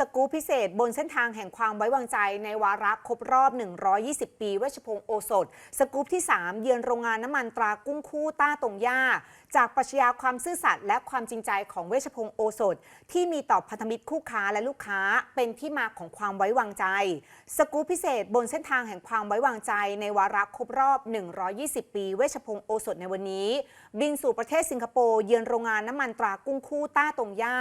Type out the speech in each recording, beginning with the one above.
สกู๊ปพิเศษบนเส้นทางแห่งความไว้วางใจในวาระครบรอบ 120 ปีเวชพงศ์โอสถ สกู๊ปที่ 3 เยือนโรงงานน้ำมันตรากุ้งคู่ต้าตงย่า จากปรัชญาความซื่อสัตย์และความจริงใจของเวชพงศ์โอสถ ที่มีต่อพันธมิตรคู่ค้าและลูกค้าเป็นที่มาของความไว้วางใจ สกู๊ปพิเศษบนเส้นทางแห่งความไว้วางใจในวาระครบรอบ 120 ปีเวชพงศ์โอสถในวันนี้ บินสู่ประเทศสิงคโปร์เยือนโรงงานน้ำมันตรากุ้งคู่ต้าตงย่า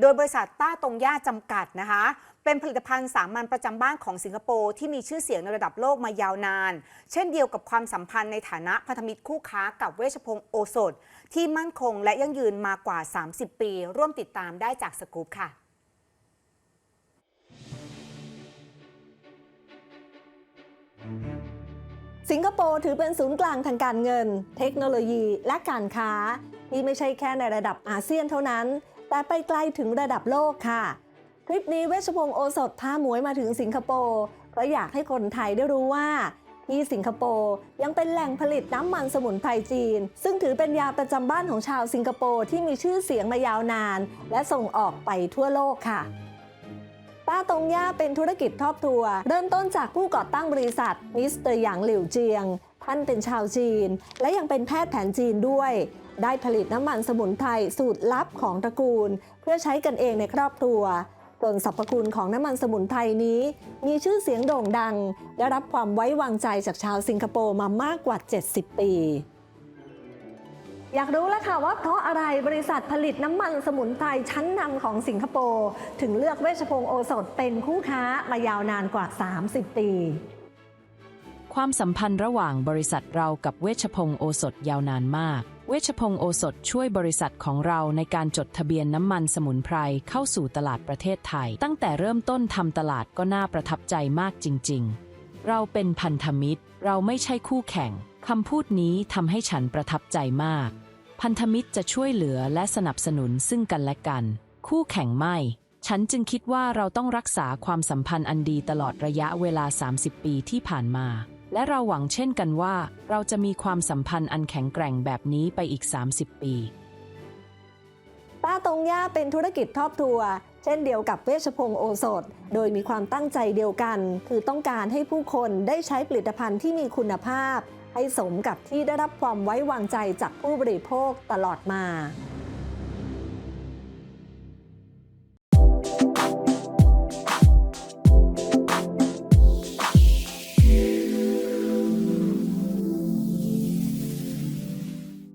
โดยบริษัทต้าตงย่าจำกัดนะคะ เป็นผลิตภัณฑ์สามัญประจำบ้านของสิงคโปร์ที่มีชื่อเสียงในระดับโลกมายาวนาน เช่นเดียวกับความสัมพันธ์ในฐานะพันธมิตรคู่ค้ากับเวชพงศ์โอสถ ที่มั่นคงและยั่งยืนมากว่า 30 ปี ร่วมติดตามได้จากสกู๊ปค่ะสิงคโปร์ถือเป็นศูนย์กลางทางการเงิน เทคโนโลยีและการค้าที่ไม่ใช่แค่ในระดับอาเซียนเท่านั้น แต่ไปไกลถึงระดับโลกค่ะ คลิปนี้เวชพงศ์โอสถพาหมวยมาถึงสิงคโปร์เพราะอยากให้คนไทยได้รู้ว่าที่สิงคโปร์ยังเป็นแหล่งผลิตน้ำมันสมุนไพรจีน ซึ่งถือเป็นยาประจำบ้านของชาวสิงคโปร์ที่มีชื่อเสียงมายาวนาน และส่งออกไปทั่วโลกค่ะต้าตงย่าเป็นธุรกิจครอบครัว เริ่มต้นจากผู้ก่อตั้งบริษัทมิสเตอร์หยางหลิวเจียง ท่านเป็นชาวจีน และยังเป็นแพทย์แผนจีนด้วย ได้ผลิตน้ำมันสมุนไพรสูตรลับของตระกูล เพื่อใช้กันเองในครอบครัวส่วนสรรพคุณของน้ำมันสมุนไพรนี้ มีชื่อเสียงโด่งดัง ได้รับความไว้วางใจจากชาวสิงคโปร์มามากกว่า 70 ปี อยากรู้แล้วค่ะว่าเพราะอะไรบริษัทผลิตน้ำมันสมุนไพรชั้นนำของสิงคโปร์ ถึงเลือกเวชพงศ์โอสถเป็นคู่ค้ามายาวนานกว่า 30 ปี ความสัมพันธ์ระหว่างบริษัทเรากับเวชพงศ์โอสถยาวนานมาก เวชพงศ์โอสถช่วยบริษัทของเราในการจดทะเบียนน้ำมันสมุนไพรเข้าสู่ตลาดประเทศไทย ตั้งแต่เริ่มต้นทำตลาดก็น่าประทับใจมากจริง ๆ เราเป็นพันธมิตร เราไม่ใช่คู่แข่งคำพูดนี้ทำให้ฉันประทับใจมาก พันธมิตรจะช่วยเหลือและสนับสนุนซึ่งกันและกัน คู่แข่งไม่ ฉันจึงคิดว่าเราต้องรักษาความสัมพันธ์อันดีตลอดระยะเวลา 30 ปีที่ผ่านมา และเราหวังเช่นกันว่า เราจะมีความสัมพันธ์อันแข็งแกร่งแบบนี้ไปอีก 30 ปี ป้าตงย่าเป็นธุรกิจครอบครัว เช่นเดียวกับเวชพงศ์โอสถ โดยมีความตั้งใจเดียวกัน คือต้องการให้ผู้คนได้ใช้ผลิตภัณฑ์ที่มีคุณภาพ ให้สมกับที่ได้รับความไว้วางใจจากผู้บริโภคตลอดมา